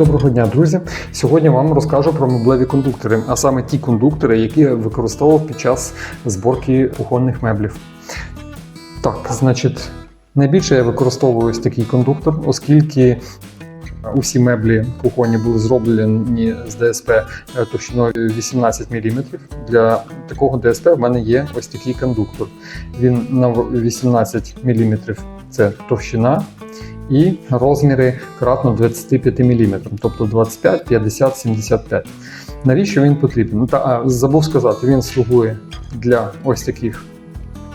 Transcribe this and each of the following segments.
Доброго дня, друзі! Сьогодні вам розкажу про меблеві кондуктори, а саме ті кондуктори, які я використовував під час зборки кухонних меблів. Так, значить, найбільше я використовую ось такий кондуктор, оскільки усі меблі кухонні були зроблені з ДСП товщиною 18 мм. Для такого ДСП в мене є ось такий кондуктор. Він на 18 мм це товщина і розміри кратно 25 мм, тобто 25, 50, 75. Навіщо він потрібен? Ну, та, забув сказати, він слугує для ось таких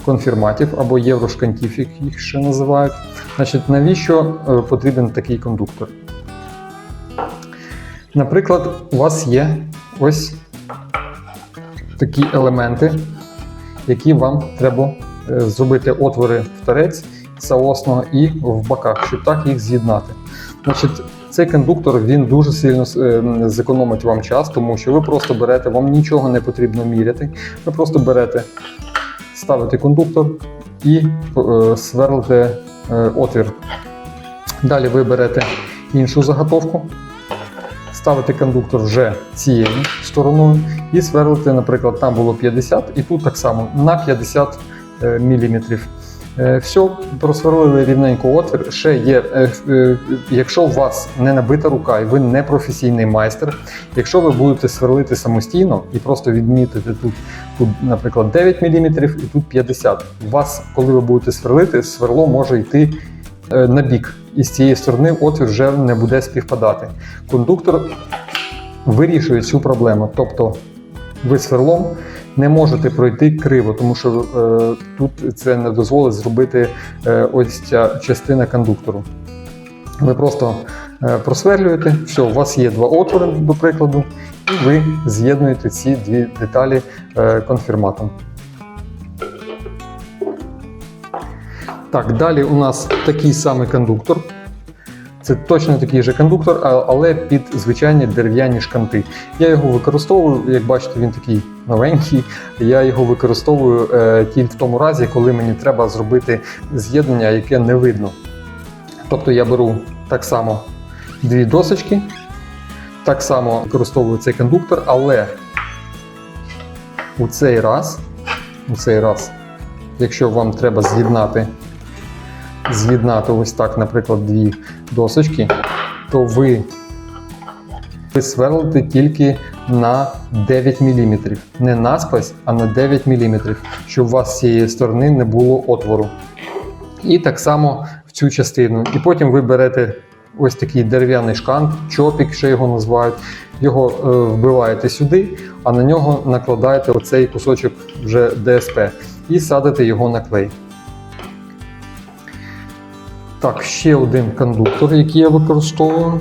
конфірматів або єврошкантів, як їх ще називають. Значить, навіщо е, потрібен такий кондуктор? Наприклад, у вас є ось такі елементи, які вам треба е, зробити отвори в торець соосно і в боках, щоб так їх з'єднати. Значить, цей кондуктор він дуже сильно е, зекономить вам час, тому що ви просто берете, вам нічого не потрібно міряти. Ви просто берете, ставите кондуктор і е, сверлите е, отвір. Далі ви берете іншу заготовку, ставите кондуктор вже цією стороною і сверлите, наприклад, там було 50, і тут так само на 50 мм. Е, Все, просверлили рівненько отвір. Ще є, е, е, якщо у вас не набита рука і ви не професійний майстер, якщо ви будете сверлити самостійно і просто відмітите тут, тут наприклад, 9 мм і тут 50 у вас, коли ви будете сверлити, сверло може йти на бік, і з цієї сторони отвір вже не буде співпадати. Кондуктор вирішує цю проблему. Тобто ви сверлом не можете пройти криво, тому що е, тут це не дозволить зробити е, ось ця частина кондуктору. Ви просто е, просверлюєте, все, у вас є два отвори, до прикладу, і ви з'єднуєте ці дві деталі е, конфірматом. Так, далі у нас такий самий кондуктор. Це точно такий же кондуктор, але під звичайні дерев'яні шканти. Я його використовую, як бачите, він такий новенький. Я його використовую е, тільки в тому разі, коли мені треба зробити з'єднання, яке не видно. Тобто я беру так само дві досочки, так само використовую цей кондуктор, але у цей раз, у цей раз, якщо вам треба з'єднати з'єднати ось так, наприклад, дві досочки, то ви, ви сверлите тільки на 9 мм. Не насквозь, а на 9 мм, щоб у вас з цієї сторони не було отвору. І так само в цю частину. І потім ви берете ось такий дерев'яний шкант, чопік, ще його називають. Його е, вбиваєте сюди, а на нього накладаєте оцей кусочок вже ДСП і садите його на клей. Так, ще один кондуктор, який я використовую.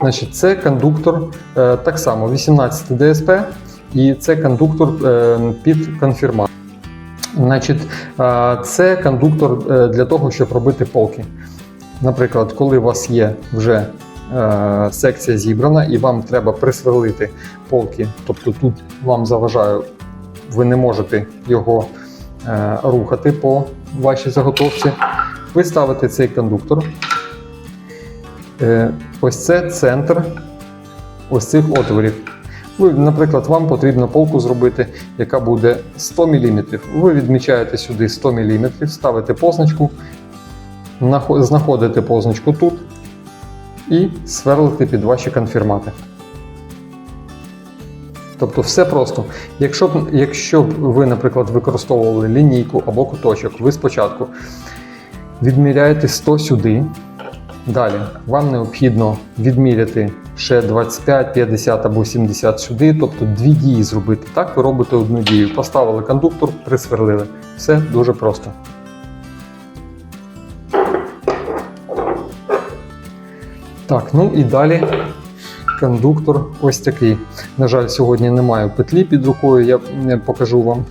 Значить, Це кондуктор е, так само 18 ДСП, і це кондуктор е, під конфірмат. Значить, е, це кондуктор для того, щоб робити полки. Наприклад, коли у вас є вже секція зібрана і вам треба присверлити полки, тобто тут вам заважає, ви не можете його рухати по вашій заготовці. Ви ставите цей кондуктор. Е, Ось це центр ось цих отворів. Ви, наприклад, вам потрібно полку зробити, яка буде 100 мм. Ви відмічаєте сюди 100 мм, ставите позначку, знаходите позначку тут і сверлите під ваші конфірмати. Тобто все просто. Якщо б, якщо б ви, наприклад, використовували лінійку або куточок, ви спочатку відміряєте 100 сюди. Далі вам необхідно відміряти ще 25, 50 або 70 сюди, тобто дві дії зробити. Так ви робите одну дію. Поставили кондуктор, присверлили. Все дуже просто. Так, ну і далі кондуктор ось такий. На жаль, сьогодні немає петлі під рукою, я покажу вам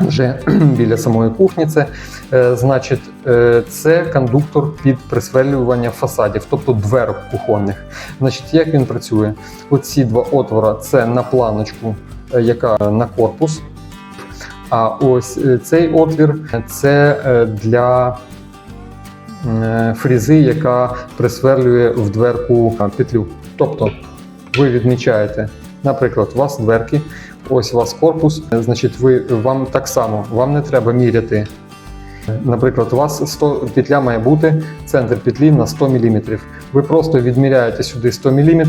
вже біля самої кухні. Це Е, значить, е, це кондуктор під присверлювання фасадів, тобто дверок кухонних. Значить, як він працює? Оці два отвора це на планочку, е, яка на корпус. А ось цей отвір це для фрізи, яка присверлює в дверку петлю. Тобто ви відмічаєте, наприклад, у вас дверки, ось у вас корпус, значить, ви вам так само, вам не треба міряти. Наприклад, у вас 100, петля має бути центр петлі на 100 мм. Ви просто відміряєте сюди 100 мм,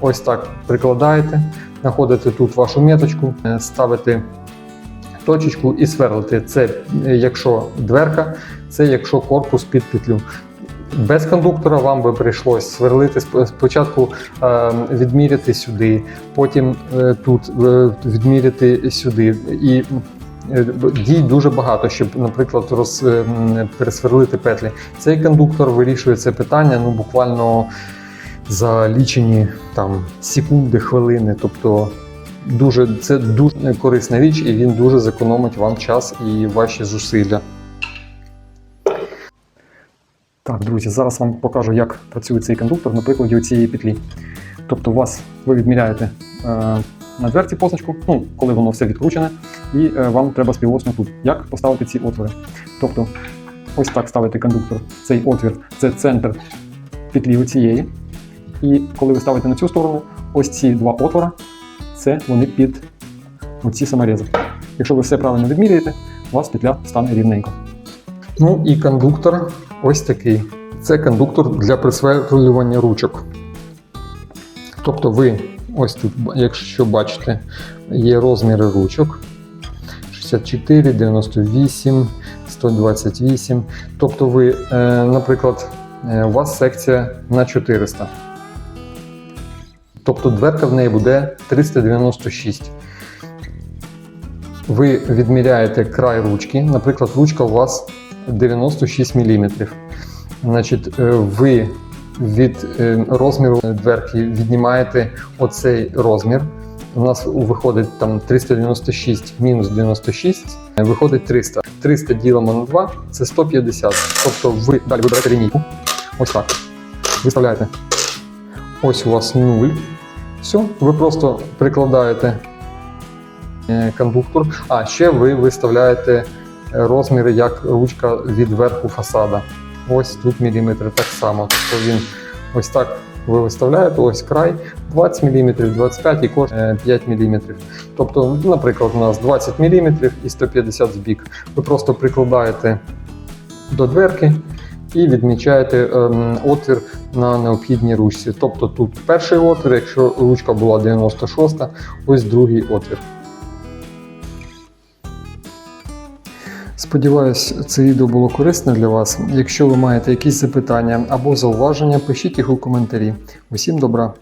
ось так прикладаєте, знаходите тут вашу меточку, е, ставите точечку і сверлите. Це е, якщо дверка, це якщо корпус під петлю. Без кондуктора вам би прийшлось сверлити сп- спочатку е, відміряти сюди, потім е, тут е, відміряти сюди. І е, дій дуже багато, щоб, наприклад, роз, е, пересверлити петлі. Цей кондуктор вирішує це питання ну, буквально за лічені там, секунди, хвилини. Тобто дуже, це дуже корисна річ, і він дуже зекономить вам час і ваші зусилля. Так, друзі, зараз вам покажу, як працює цей кондуктор на прикладі цієї петлі. Тобто, у вас ви відміряєте е, на дверці позначку, ну, коли воно все відкручене, і е, вам треба співосно тут. Як поставити ці отвори? Тобто, ось так ставити кондуктор. Цей отвір це центр петлі оцієї. І коли ви ставите на цю сторону, ось ці два отвора, це вони під оці саморези. Якщо ви все правильно відміряєте, у вас петля стане рівненько. Ну і кондуктор ось такий. Це кондуктор для присверлювання ручок. Тобто ви ось тут, якщо бачите, є розміри ручок 64, 98, 128. Тобто ви, е, наприклад, е, у вас секція на 400. Тобто дверка в неї буде 396. Ви відміряєте край ручки, наприклад, ручка у вас 96 мм. Значить, е, ви від е, розміру дверки віднімаєте оцей розмір. У нас виходить там 396 мінус 96, е, виходить 300. 300 ділимо на 2 це 150. Тобто ви далі вибираєте лінійку. Ось так. Виставляєте. Ось у вас 0. Все, ви просто прикладаєте кондуктор. А ще ви виставляєте розміри як ручка від верху фасада. Ось тут міліметри так само. Тобто він ось так ви виставляєте, ось край 20 мм, 25 і кожен 5 мм. Тобто, наприклад, у нас 20 мм і 150 в бік. Ви просто прикладаєте до дверки і відмічаєте ем, отвір на необхідній ручці. Тобто тут перший отвір, якщо ручка була 96, ось другий отвір. Сподіваюсь, це відео було корисне для вас. Якщо ви маєте якісь запитання або зауваження, пишіть їх у коментарі. Усім добра!